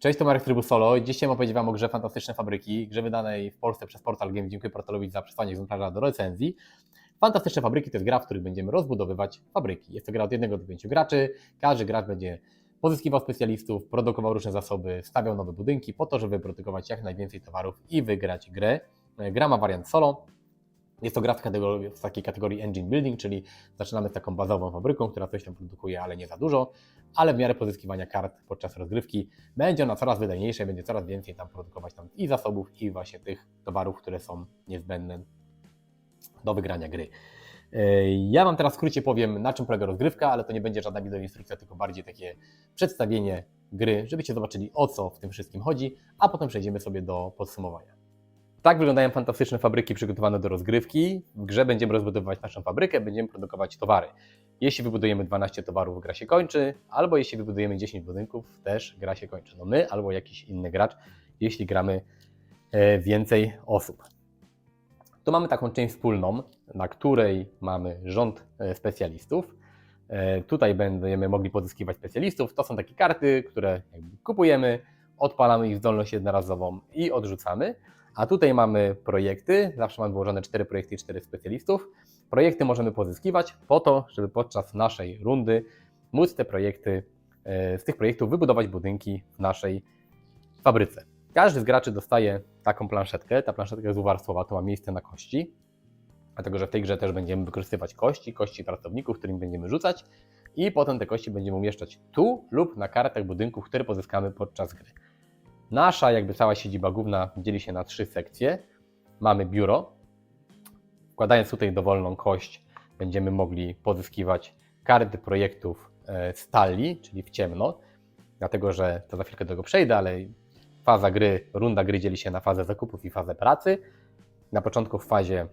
Cześć, to Marek Trybu Solo. Dzisiaj opowiedziałem Wam o grze Fantastyczne Fabryki, grze wydanej w Polsce przez portal Game. Dziękuję portalowi za przesłanie egzemplarza do recenzji. Fantastyczne Fabryki to jest gra, w której będziemy rozbudowywać fabryki. Jest to gra od 1 do 5 graczy. Każdy gracz będzie pozyskiwał specjalistów, produkował różne zasoby, stawiał nowe budynki po to, żeby wyprodukować jak najwięcej towarów i wygrać grę. Gra ma wariant solo. Jest to gra w, kategorii, w takiej kategorii engine building, czyli zaczynamy z taką bazową fabryką, która coś tam produkuje, ale nie za dużo, ale w miarę pozyskiwania kart podczas rozgrywki będzie ona coraz wydajniejsza i będzie coraz więcej tam produkować tam i zasobów, i właśnie tych towarów, które są niezbędne do wygrania gry. Yy, Ja Wam teraz w skrócie powiem, na czym polega rozgrywka, ale to nie będzie żadna wideoinstrukcja, tylko bardziej takie przedstawienie gry, żebyście zobaczyli o co w tym wszystkim chodzi, a potem przejdziemy sobie do podsumowania. Tak wyglądają fantastyczne fabryki przygotowane do rozgrywki. W grze będziemy rozbudowywać naszą fabrykę, będziemy produkować towary. Jeśli wybudujemy 12 towarów, gra się kończy, albo jeśli wybudujemy 10 budynków, też gra się kończy. No my albo jakiś inny gracz, jeśli gramy e, więcej osób. Tu mamy taką część wspólną, na której mamy rząd e, specjalistów. E, Tutaj będziemy mogli pozyskiwać specjalistów. To są takie karty, które kupujemy, odpalamy ich zdolność jednorazową i odrzucamy. A tutaj mamy projekty, zawsze mamy włożone 4 projekty i 4 specjalistów. Projekty możemy pozyskiwać po to, żeby podczas naszej rundy móc te projekty, e, z tych projektów wybudować budynki w naszej fabryce. Każdy z graczy dostaje taką planszetkę. Ta planszetka jest dwuwarstwowa, to ma miejsce na kości. Dlatego, że w tej grze też będziemy wykorzystywać kości, kości pracowników, którymi będziemy rzucać i potem te kości będziemy umieszczać tu lub na kartach budynków, które pozyskamy podczas gry. Nasza jakby cała siedziba główna dzieli się na trzy sekcje. Mamy biuro. Wkładając tutaj dowolną kość będziemy mogli pozyskiwać karty projektów e, stali, czyli w ciemno. Dlatego, że to za chwilkę do tego przejdę, ale faza gry, runda gry dzieli się na fazę zakupów i fazę pracy. Na początku w fazie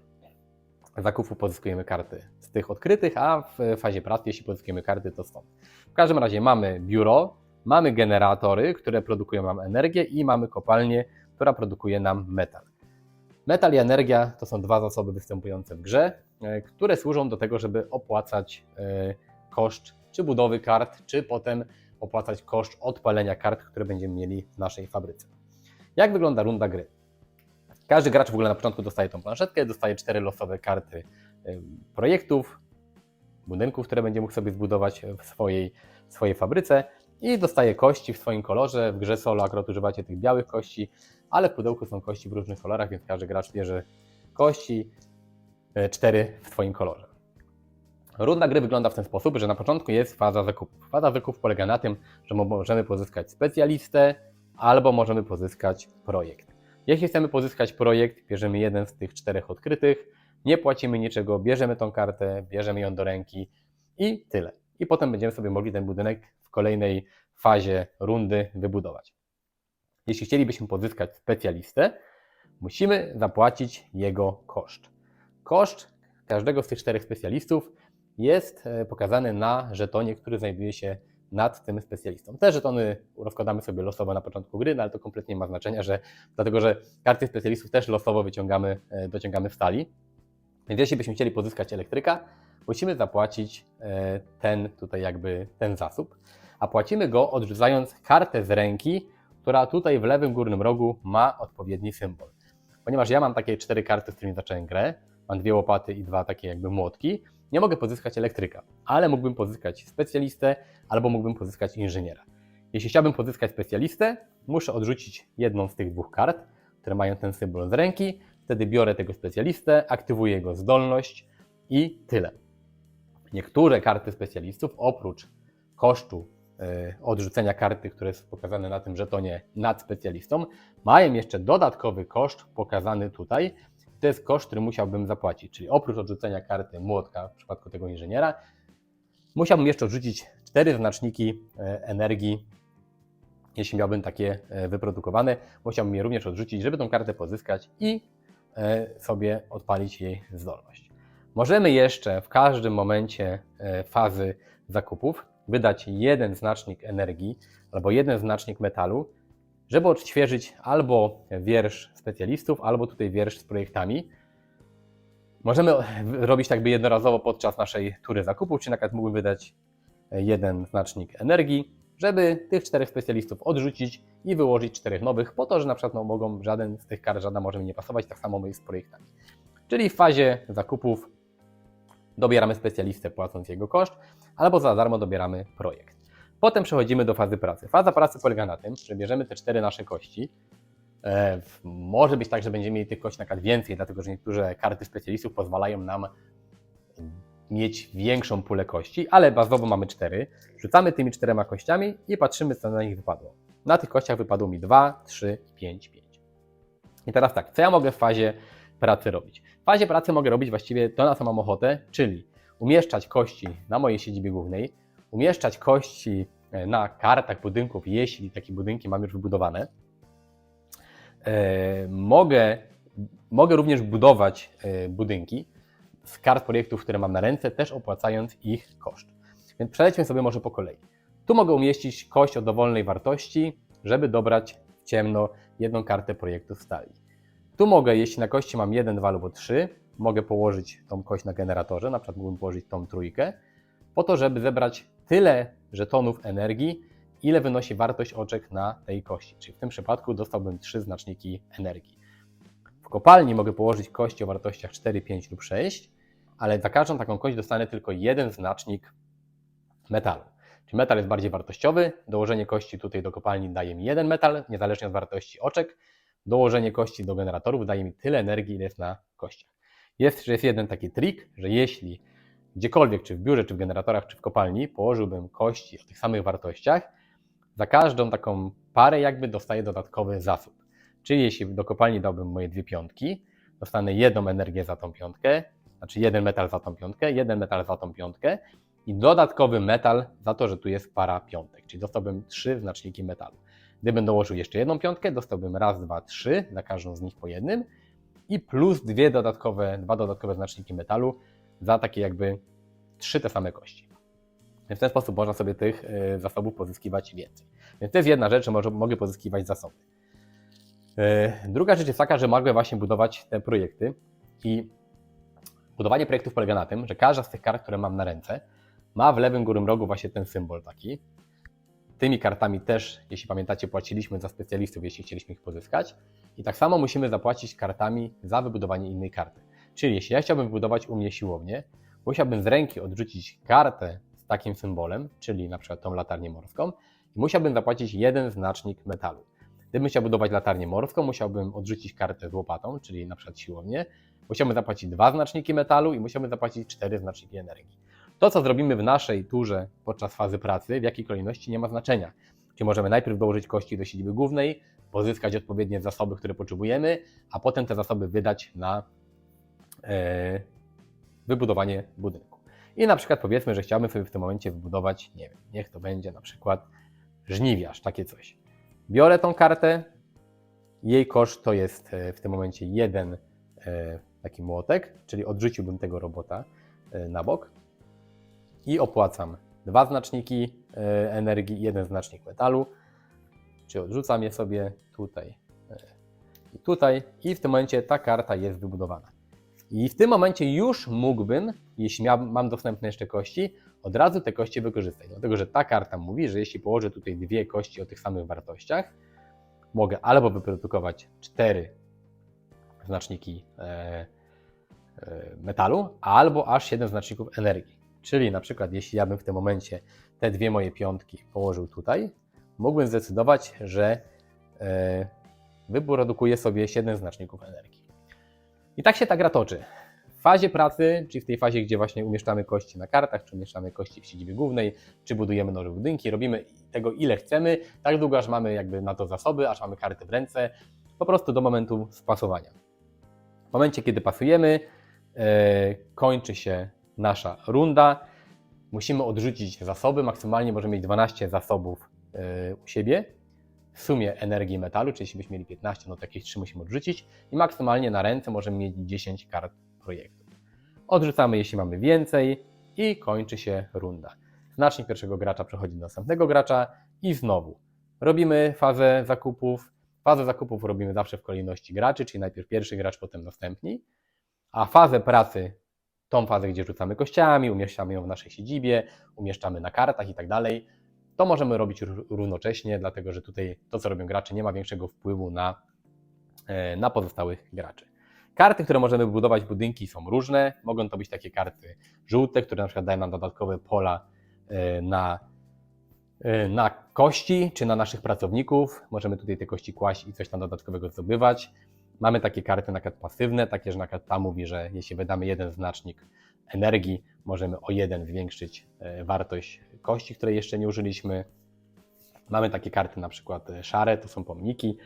zakupu pozyskujemy karty z tych odkrytych, a w fazie pracy, jeśli pozyskujemy karty, to stąd. W każdym razie mamy biuro, mamy generatory, które produkują nam energię i mamy kopalnię, która produkuje nam metal. Metal i energia to są dwa zasoby występujące w grze, e, które służą do tego, żeby opłacać e, koszt czy budowy kart, czy potem opłacać koszt odpalenia kart, które będziemy mieli w naszej fabryce. Jak wygląda runda gry? Każdy gracz w ogóle na początku dostaje tą planszetkę, dostaje cztery losowe karty e, projektów, budynków, które będzie mógł sobie zbudować w swojej, w swojej fabryce i dostaje kości w swoim kolorze. W grze solo akurat używacie tych białych kości, ale w pudełku są kości w różnych kolorach, więc każdy gracz bierze kości, e, cztery w swoim kolorze. Runda gry wygląda w ten sposób, że na początku jest faza zakupów. Faza zakupów polega na tym, że możemy pozyskać specjalistę albo możemy pozyskać projekt. Jeśli chcemy pozyskać projekt, bierzemy jeden z tych czterech odkrytych, nie płacimy niczego, bierzemy tą kartę, bierzemy ją do ręki i tyle. I potem będziemy sobie mogli ten budynek w kolejnej fazie rundy wybudować. Jeśli chcielibyśmy pozyskać specjalistę, musimy zapłacić jego koszt. Koszt każdego z tych czterech specjalistów jest e, pokazany na żetonie, który znajduje się nad tym specjalistą. Te żetony rozkładamy sobie losowo na początku gry, no ale to kompletnie nie ma znaczenia, że, dlatego że karty specjalistów też losowo wyciągamy, e, dociągamy w stali. Więc jeśli byśmy chcieli pozyskać elektryka, musimy zapłacić e, ten tutaj jakby ten zasób, a płacimy go odrzucając kartę z ręki, która tutaj w lewym górnym rogu ma odpowiedni symbol. Ponieważ ja mam takie cztery karty, z którymi zacząłem grę, mam dwie łopaty i dwa takie jakby młotki, nie mogę pozyskać elektryka, ale mógłbym pozyskać specjalistę albo mógłbym pozyskać inżyniera. Jeśli chciałbym pozyskać specjalistę, muszę odrzucić jedną z tych dwóch kart, które mają ten symbol z ręki. Wtedy biorę tego specjalistę, aktywuję jego zdolność i tyle. Niektóre karty specjalistów, oprócz kosztu e, odrzucenia karty, które jest pokazane na tym żetonie nad specjalistą, mają jeszcze dodatkowy koszt pokazany tutaj. To jest koszt, który musiałbym zapłacić, czyli oprócz odrzucenia karty młotka w przypadku tego inżyniera, musiałbym jeszcze odrzucić cztery znaczniki e, energii, jeśli miałbym takie e, wyprodukowane. Musiałbym je również odrzucić, żeby tą kartę pozyskać i sobie odpalić jej zdolność. Możemy jeszcze w każdym momencie e, fazy zakupów wydać jeden znacznik energii albo jeden znacznik metalu, żeby odświeżyć albo wiersz specjalistów, albo tutaj wiersz z projektami. Możemy robić tak by jednorazowo podczas naszej tury zakupów, czy na przykład mógłbym wydać jeden znacznik energii żeby tych czterech specjalistów odrzucić i wyłożyć czterech nowych, po to, że na przykład no, mogą żaden z tych kart, żadna może mi nie pasować, tak samo my z projektami. Czyli w fazie zakupów dobieramy specjalistę płacąc jego koszt, albo za darmo dobieramy projekt. Potem przechodzimy do fazy pracy. Faza pracy polega na tym, że bierzemy te cztery nasze kości. E, może być tak, że będziemy mieli tych kości na przykład więcej, dlatego że niektóre karty specjalistów pozwalają nam mieć większą pulę kości, ale bazowo mamy cztery. Rzucamy tymi czterema kościami i patrzymy, co na nich wypadło. Na tych kościach wypadło mi 2, 3, 5, 5. I teraz tak, co ja mogę w fazie pracy robić? Fazie pracy mogę robić właściwie to, na co mam ochotę, czyli umieszczać kości na mojej siedzibie głównej, umieszczać kości e, na kartach budynków, jeśli takie budynki mam już wybudowane. E, mogę, mogę również budować e, budynki z kart projektów, które mam na ręce, też opłacając ich koszt. Więc przelećmy sobie może po kolei. Tu mogę umieścić kość o dowolnej wartości, żeby dobrać w ciemno jedną kartę projektu stali. Tu mogę, jeśli na kości mam 1, 2 lub 3, mogę położyć tą kość na generatorze, na przykład mógłbym położyć tą trójkę, po to, żeby zebrać tyle żetonów energii, ile wynosi wartość oczek na tej kości. Czyli w tym przypadku dostałbym 3 znaczniki energii. W kopalni mogę położyć kości o wartościach 4, 5 lub 6, ale za każdą taką kość dostanę tylko jeden znacznik metalu. Czyli metal jest bardziej wartościowy, dołożenie kości tutaj do kopalni daje mi jeden metal, niezależnie od wartości oczek. Dołożenie kości do generatorów daje mi tyle energii, ile jest na kościach. Jest, jest jeden taki trik, że jeśli gdziekolwiek, czy w biurze, czy w generatorach, czy w kopalni, położyłbym kości o tych samych wartościach, za każdą taką parę jakby dostaję dodatkowy zasób. Czyli jeśli do kopalni dałbym moje dwie piątki, dostanę jedną energię za tą piątkę, znaczy jeden metal za tą piątkę, jeden metal za tą piątkę i dodatkowy metal za to, że tu jest para piątek, czyli dostałbym trzy znaczniki metalu. Gdybym dołożył jeszcze jedną piątkę, dostałbym raz, dwa, trzy, za każdą z nich po jednym i plus dwie dodatkowe, dwa dodatkowe znaczniki metalu za takie jakby trzy te same kości. W ten sposób można sobie tych y, zasobów pozyskiwać więcej. Więc to jest jedna rzecz, że mogę pozyskiwać zasoby. Y, Druga rzecz jest taka, że mogę właśnie budować te projekty i budowanie projektów polega na tym, że każda z tych kart, które mam na ręce, ma w lewym górnym rogu właśnie ten symbol taki. Tymi kartami też, jeśli pamiętacie, płaciliśmy za specjalistów, jeśli chcieliśmy ich pozyskać. I tak samo musimy zapłacić kartami za wybudowanie innej karty. Czyli jeśli ja chciałbym wybudować u mnie siłownię, musiałbym z ręki odrzucić kartę z takim symbolem, czyli na przykład tą latarnię morską, i musiałbym zapłacić jeden znacznik metalu. Gdybym chciał budować latarnię morską, musiałbym odrzucić kartę z łopatą, czyli na przykład siłownię, musiałbym zapłacić dwa znaczniki metalu i musiałbym zapłacić cztery znaczniki energii. To, co zrobimy w naszej turze podczas fazy pracy, w jakiej kolejności nie ma znaczenia. Czyli możemy najpierw dołożyć kości do siedziby głównej, pozyskać odpowiednie zasoby, które potrzebujemy, a potem te zasoby wydać na e, wybudowanie budynku. I na przykład powiedzmy, że chciałbym sobie w tym momencie wybudować, nie wiem, niech to będzie na przykład żniwiarz, takie coś. Biorę tą kartę, jej koszt to jest e, w tym momencie jeden e, taki młotek, czyli odrzuciłbym tego robota e, na bok i opłacam dwa znaczniki e, energii i jeden znacznik metalu, czy odrzucam je sobie tutaj e, i tutaj i w tym momencie ta karta jest wybudowana. I w tym momencie już mógłbym, jeśli mam dostępne jeszcze kości, od razu te kości wykorzystać. Dlatego, że ta karta mówi, że jeśli położę tutaj dwie kości o tych samych wartościach, mogę albo wyprodukować cztery znaczniki e, e, metalu, albo aż 7 znaczników energii. Czyli na przykład, jeśli ja bym w tym momencie te dwie moje piątki położył tutaj, mógłbym zdecydować, że e, wyprodukuję sobie 7 znaczników energii. I tak się ta gra toczy. W fazie pracy, czyli w tej fazie, gdzie właśnie umieszczamy kości na kartach, czy umieszczamy kości w siedzibie głównej, czy budujemy nowe budynki, robimy tego ile chcemy, tak długo aż mamy jakby na to zasoby, aż mamy karty w ręce, po prostu do momentu spasowania. W momencie, kiedy pasujemy, e, kończy się nasza runda. Musimy odrzucić zasoby. Maksymalnie możemy mieć 12 zasobów e, u siebie. W sumie energii metalu, czyli jeśli byśmy mieli 15, no to jakieś 3 musimy odrzucić. I maksymalnie na ręce możemy mieć 10 kart projektu. Odrzucamy, jeśli mamy więcej i kończy się runda. Znacznik pierwszego gracza przechodzi do następnego gracza i znowu robimy fazę zakupów. Fazę zakupów robimy zawsze w kolejności graczy, czyli najpierw pierwszy gracz, potem następni. A fazę pracy, tą fazę, gdzie rzucamy kościami, umieszczamy ją w naszej siedzibie, umieszczamy na kartach i tak dalej, To możemy robić ró- równocześnie, dlatego że tutaj to, co robią gracze, nie ma większego wpływu na, e, na pozostałych graczy. Karty, które możemy budować budynki są różne. Mogą to być takie karty żółte, które na przykład dają nam dodatkowe pola e, na, e, na kości czy na naszych pracowników. Możemy tutaj te kości kłaść i coś tam dodatkowego zdobywać. Mamy takie karty na przykład pasywne, takie, że na przykład ta mówi, że jeśli wydamy jeden znacznik energii, możemy o jeden zwiększyć e, wartość kości, której jeszcze nie użyliśmy. Mamy takie karty na przykład e, szare, to są pomniki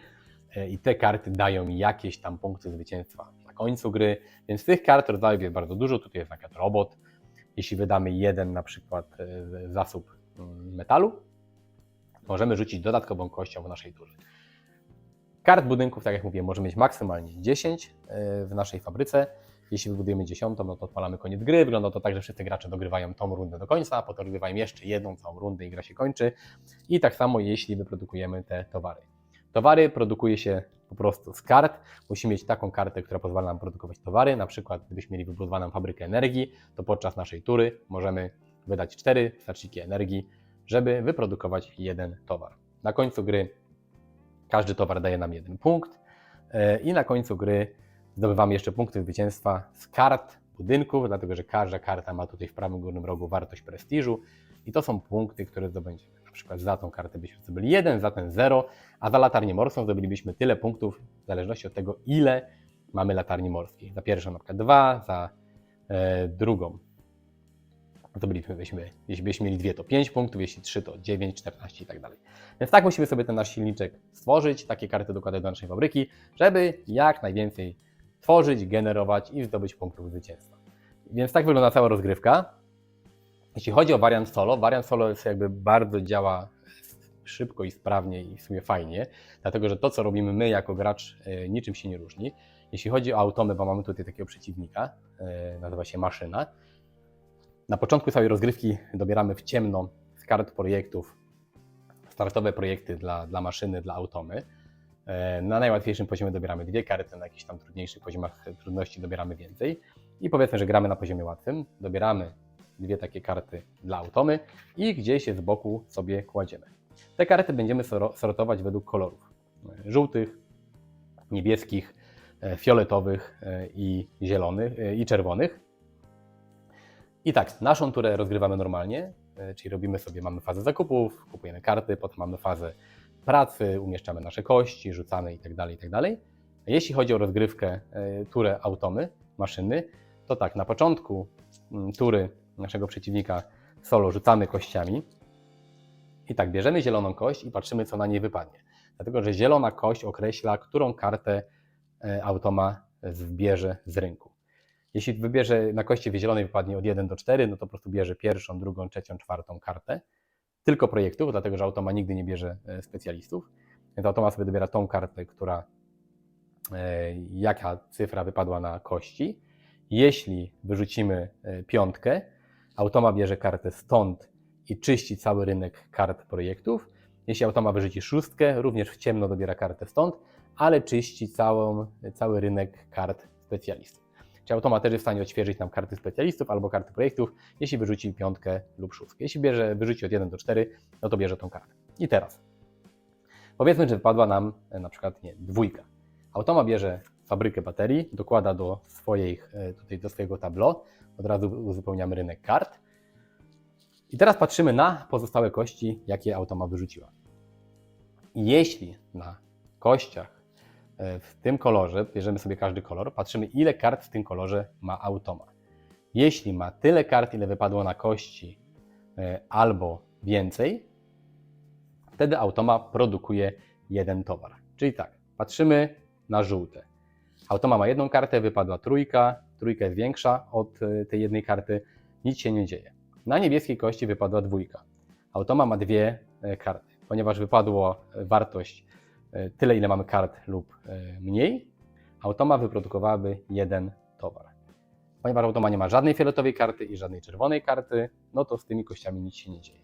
e, i te karty dają jakieś tam punkty zwycięstwa na końcu gry, więc tych kart rodzajów jest bardzo dużo. Tutaj jest na przykład robot. Jeśli wydamy jeden na przykład zasób mm, metalu, możemy rzucić dodatkową kością w naszej turze. Kart budynków, tak jak mówię, możemy mieć maksymalnie 10 e, w naszej fabryce. Jeśli wybudujemy dziesiątą, no to odpalamy koniec gry. Wygląda to tak, że wszyscy gracze dogrywają tą rundę do końca, a potem dogrywają jeszcze jedną całą rundę i gra się kończy. I tak samo jeśli wyprodukujemy te towary. Towary produkuje się po prostu z kart. Musimy mieć taką kartę, która pozwala nam produkować towary. Na przykład, gdybyśmy mieli wybudowaną fabrykę energii, to podczas naszej tury możemy wydać cztery znaczniki energii, żeby wyprodukować jeden towar. Na końcu gry każdy towar daje nam jeden punkt e, i na końcu gry zdobywamy jeszcze punkty zwycięstwa z kart budynków, dlatego że każda karta ma tutaj w prawym górnym rogu wartość prestiżu i to są punkty, które zdobędziemy. Na przykład za tą kartę byśmy zdobyli 1, za ten 0, a za latarnię morską zdobylibyśmy tyle punktów w zależności od tego, ile mamy latarni morskiej. Za pierwszą na przykład 2, za e, drugą zdobylibyśmy, jeśli byśmy mieli dwie, to 5 punktów, jeśli 3, to 9, 14 i tak dalej. Więc tak musimy sobie ten nasz silniczek stworzyć, takie karty dokładać do naszej fabryki, żeby jak najwięcej tworzyć, generować i zdobyć punktów zwycięstwa. Więc tak wygląda cała rozgrywka. Jeśli chodzi o wariant solo, wariant solo jest jakby bardzo działa szybko i sprawnie i w sumie fajnie, dlatego że to, co robimy my jako gracz, e, niczym się nie różni. Jeśli chodzi o automy, bo mamy tutaj takiego przeciwnika, e, nazywa się maszyna. Na początku całej rozgrywki dobieramy w ciemno z kart projektów startowe projekty dla, dla maszyny, dla automy. E, Na najłatwiejszym poziomie dobieramy dwie karty, na jakichś tam trudniejszych poziomach trudności dobieramy więcej. I powiedzmy, że gramy na poziomie łatwym, dobieramy dwie takie karty dla automy i gdzieś je z boku sobie kładziemy. Te karty będziemy sortować według kolorów. e, Żółtych, niebieskich, e, fioletowych i zielonych i czerwonych. I tak, naszą turę rozgrywamy normalnie, e, czyli robimy sobie, mamy fazę zakupów, kupujemy karty, potem mamy fazę pracy, umieszczamy nasze kości, rzucamy itd. itd. A Jeśli chodzi o rozgrywkę, e, turę automy, maszyny, to tak, na początku mm, tury naszego przeciwnika solo rzucamy kościami i tak, bierzemy zieloną kość i patrzymy, co na niej wypadnie. Dlatego, że zielona kość określa, którą kartę e, automa zbierze z rynku. Jeśli wybierze na kości zielonej wypadnie od 1 do 4, no to po prostu bierze pierwszą, drugą, trzecią, czwartą kartę. Tylko projektów, dlatego że automa nigdy nie bierze e, specjalistów. Więc automa sobie dobiera tą kartę, która e, jaka cyfra wypadła na kości. Jeśli wyrzucimy e, piątkę, automa bierze kartę stąd i czyści cały rynek kart projektów. Jeśli automa wyrzuci szóstkę, również w ciemno dobiera kartę stąd, ale czyści całą, cały rynek kart specjalistów. Czy automa też jest w stanie odświeżyć nam karty specjalistów albo karty projektów, jeśli wyrzuci piątkę lub szóstkę. Jeśli bierze, wyrzuci od 1 do 4, no to bierze tą kartę. I teraz, powiedzmy, że wypadła nam e, na przykład nie, dwójka. Automa bierze fabrykę baterii, dokłada do, swoich, e, tutaj do swojego tableau, od razu uzupełniamy rynek kart. I teraz patrzymy na pozostałe kości, jakie automa wyrzuciła. Jeśli na kościach w tym kolorze, bierzemy sobie każdy kolor, patrzymy ile kart w tym kolorze ma automa. Jeśli ma tyle kart, ile wypadło na kości e, albo więcej, wtedy automa produkuje jeden towar. Czyli tak, patrzymy na żółte. Automa ma jedną kartę, wypadła trójka, trójka jest większa od e, tej jednej karty, nic się nie dzieje. Na niebieskiej kości wypadła dwójka. Automa ma dwie e, karty. Ponieważ wypadło e, wartość e, tyle, ile mamy kart lub e, mniej, automa wyprodukowałaby jeden towar. Ponieważ automa nie ma żadnej fioletowej karty i żadnej czerwonej karty, no to z tymi kościami nic się nie dzieje.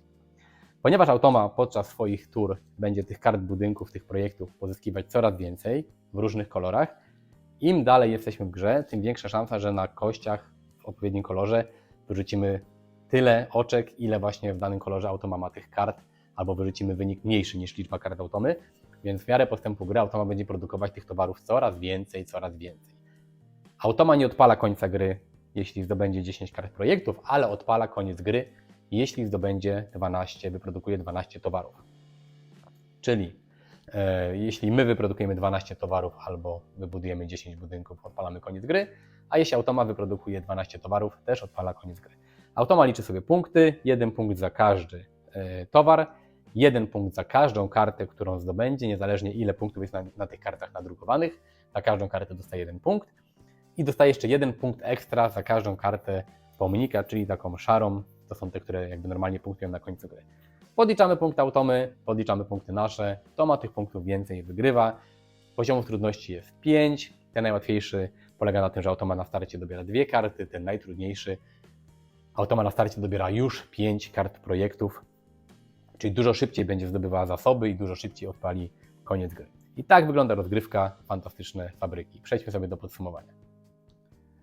Ponieważ automa podczas swoich tur będzie tych kart budynków, tych projektów pozyskiwać coraz więcej w różnych kolorach, im dalej jesteśmy w grze, tym większa szansa, że na kościach w odpowiednim kolorze wyrzucimy tyle oczek, ile właśnie w danym kolorze automa ma tych kart, albo wyrzucimy wynik mniejszy niż liczba kart automy, więc w miarę postępu gry automa będzie produkować tych towarów coraz więcej, coraz więcej. Automa nie odpala końca gry, jeśli zdobędzie 10 kart projektów, ale odpala koniec gry, jeśli zdobędzie 12, wyprodukuje 12 towarów. Czyli e, jeśli my wyprodukujemy 12 towarów albo wybudujemy 10 budynków, odpalamy koniec gry, a jeśli automa wyprodukuje 12 towarów, też odpala koniec gry. Automa liczy sobie punkty, jeden punkt za każdy e, towar, jeden punkt za każdą kartę, którą zdobędzie, niezależnie ile punktów jest na, na tych kartach nadrukowanych. Za każdą kartę dostaje jeden punkt i dostaje jeszcze jeden punkt ekstra za każdą kartę pomnika, czyli taką szarą. To są te, które jakby normalnie punktują na końcu gry. Podliczamy punkty automy, podliczamy punkty nasze. To ma tych punktów więcej, wygrywa. Poziomów trudności jest 5. Ten najłatwiejszy polega na tym, że automa na starcie dobiera dwie karty, ten najtrudniejszy automa na starcie dobiera już 5 kart projektów, czyli dużo szybciej będzie zdobywała zasoby i dużo szybciej odpali koniec gry. I tak wygląda rozgrywka Fantastyczne Fabryki. Przejdźmy sobie do podsumowania.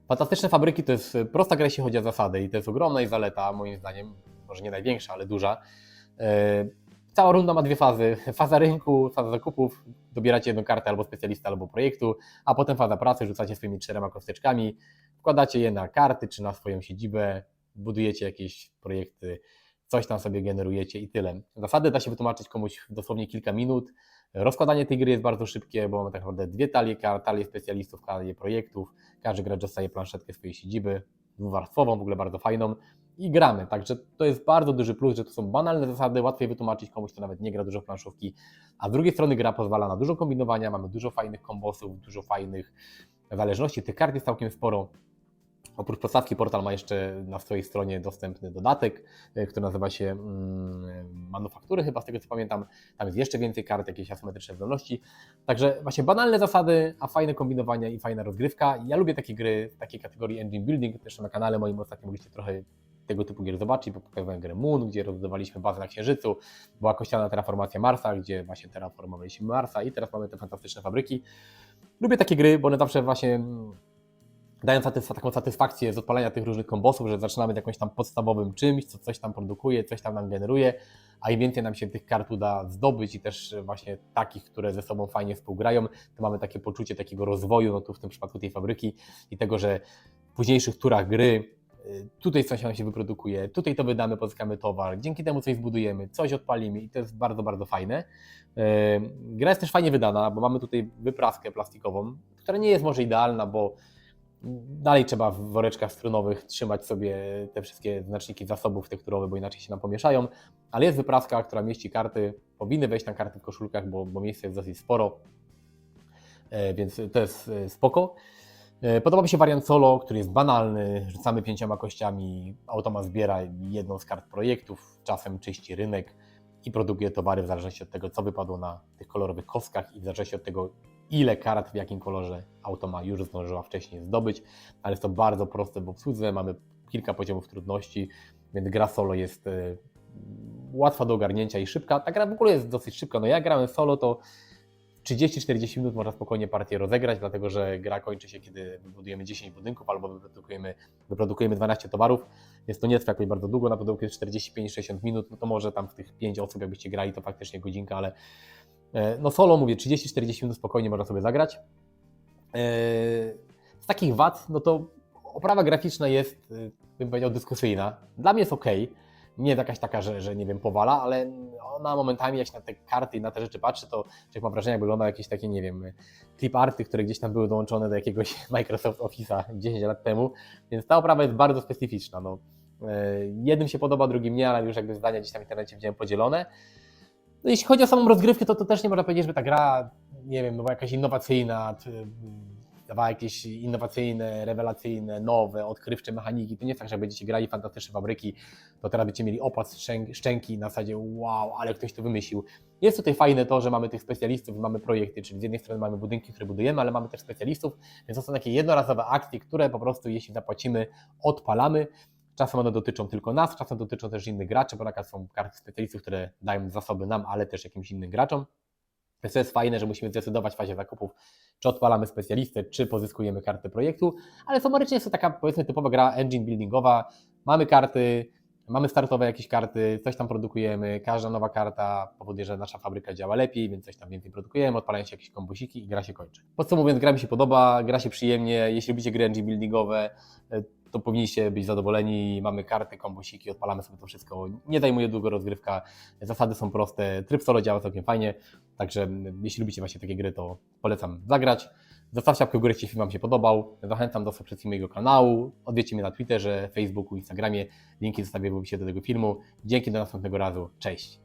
Fantastyczne Fabryki to jest prosta gra, jeśli chodzi o zasady i to jest ogromna i zaleta, moim zdaniem, może nie największa, ale duża. E, Cała runda ma dwie fazy. Faza rynku, faza zakupów, dobieracie jedną kartę albo specjalista, albo projektu, a potem faza pracy, rzucacie swoimi czterema kosteczkami, wkładacie je na karty czy na swoją siedzibę, budujecie jakieś projekty, coś tam sobie generujecie i tyle. Zasady da się wytłumaczyć komuś w dosłownie kilka minut. Rozkładanie tej gry jest bardzo szybkie, bo mamy tak naprawdę dwie talie talię specjalistów, talię projektów. Każdy gracz dostaje planszetkę swojej siedziby, dwuwarstwową, w ogóle bardzo fajną i gramy. Także to jest bardzo duży plus, że to są banalne zasady, łatwiej wytłumaczyć komuś, kto nawet nie gra dużo w planszówki, a z drugiej strony gra pozwala na dużo kombinowania, mamy dużo fajnych kombosów, dużo fajnych zależności, tych kart jest całkiem sporo. Oprócz podstawki portal ma jeszcze na swojej stronie dostępny dodatek, y, który nazywa się mm, Manufaktury, chyba z tego co pamiętam. Tam jest jeszcze więcej kart, jakieś asymetryczne zdolności. Także właśnie banalne zasady, a fajne kombinowania i fajna rozgrywka. Ja lubię takie gry w takiej kategorii engine building. Zresztą na kanale moim ostatnio mogliście trochę tego typu gier zobaczyć, bo pokazywałem grę Moon, gdzie rozbudowaliśmy bazę na Księżycu, była kościana terraformacja Marsa, gdzie właśnie terraformowaliśmy Marsa i teraz mamy te fantastyczne fabryki. Lubię takie gry, bo one zawsze właśnie mm, dają satysf- taką satysfakcję z odpalenia tych różnych kombosów, że zaczynamy jakimś tam podstawowym czymś, co coś tam produkuje, coś tam nam generuje, a im więcej nam się tych kart uda zdobyć i też właśnie takich, które ze sobą fajnie współgrają, to mamy takie poczucie takiego rozwoju, no tu w tym przypadku tej fabryki i tego, że w późniejszych turach gry y, tutaj coś nam się wyprodukuje, tutaj to wydamy, pozyskamy towar, dzięki temu coś zbudujemy, coś odpalimy i to jest bardzo, bardzo fajne. Yy, Gra jest też fajnie wydana, bo mamy tutaj wypraskę plastikową, która nie jest może idealna, bo Dalej trzeba w woreczkach strunowych trzymać sobie te wszystkie znaczniki zasobów tekturowe, bo inaczej się nam pomieszają, ale jest wypraska, która mieści karty, powinny wejść na karty w koszulkach, bo, bo miejsca jest dosyć sporo, E, więc to jest e, spoko. E, Podoba mi się wariant solo, który jest banalny, rzucamy pięcioma kościami, automa zbiera jedną z kart projektów, czasem czyści rynek i produkuje towary w zależności od tego, co wypadło na tych kolorowych kostkach i w zależności od tego, ile kart w jakim kolorze automa już zdążyła wcześniej zdobyć, ale jest to bardzo proste w obsłudze, mamy kilka poziomów trudności, więc gra solo jest e, łatwa do ogarnięcia i szybka. Ta gra w ogóle jest dosyć szybka. No ja grałem solo, to 30-40 minut można spokojnie partię rozegrać, dlatego że gra kończy się, kiedy wybudujemy 10 budynków albo wyprodukujemy, wyprodukujemy 12 towarów, więc to nie trwa jakoś bardzo długo, na produkcie jest 45-60 minut, no to może tam w tych 5 osób jakbyście grali, to faktycznie godzinka, ale no solo mówię, 30-40 minut spokojnie można sobie zagrać. E, Z takich wad, no to oprawa graficzna jest, y, bym powiedział, dyskusyjna. Dla mnie jest ok. Nie jest jakaś taka, że, że nie wiem, powala, ale ona momentami, jak się na te karty i na te rzeczy patrzy, to człowiek ma wrażenie, jak wygląda jakieś takie, nie wiem, clip arty, które gdzieś tam były dołączone do jakiegoś Microsoft Office'a 10 lat temu, więc ta oprawa jest bardzo specyficzna. No. E, Jednym się podoba, drugim nie, ale już jakby zdania gdzieś tam w internecie widziałem podzielone. No, jeśli chodzi o samą rozgrywkę, to, to też nie można powiedzieć, że ta gra, nie wiem, była jakaś innowacyjna, t- dawała jakieś innowacyjne, rewelacyjne, nowe, odkrywcze mechaniki. To nie jest tak, że będziecie grali fantastyczne fabryki, to teraz będziecie mieli szczęk, szczęki na zasadzie wow, ale ktoś to wymyślił. Jest tutaj fajne to, że mamy tych specjalistów mamy projekty, czyli z jednej strony mamy budynki, które budujemy, ale mamy też specjalistów, więc to są takie jednorazowe akcje, które po prostu jeśli zapłacimy, odpalamy. Czasem one dotyczą tylko nas, czasem dotyczą też innych graczy, bo taka są karty specjalistów, które dają zasoby nam, ale też jakimś innym graczom. Więc to jest fajne, że musimy zdecydować w fazie zakupów, czy odpalamy specjalistę, czy pozyskujemy kartę projektu, ale sumarycznie jest to taka powiedzmy typowa gra engine buildingowa. Mamy karty, Mamy startowe jakieś karty, coś tam produkujemy, każda nowa karta powoduje, że nasza fabryka działa lepiej, więc coś tam więcej produkujemy, odpalają się jakieś kombosiki i gra się kończy. Podsumowując, gra mi się podoba, gra się przyjemnie, jeśli lubicie gry engine buildingowe, to powinniście być zadowoleni, mamy karty, kombosiki, odpalamy sobie to wszystko, nie zajmuje długo rozgrywka, zasady są proste, tryb solo działa całkiem fajnie, także jeśli lubicie właśnie takie gry, to polecam zagrać. Zostawcie łapkę w górę, jeśli film Wam się podobał. Zachęcam do subskrypcji mojego kanału. Odwiedźcie mnie na Twitterze, Facebooku, Instagramie. Linki zostawię w opisie do tego filmu. Dzięki, do następnego razu. Cześć!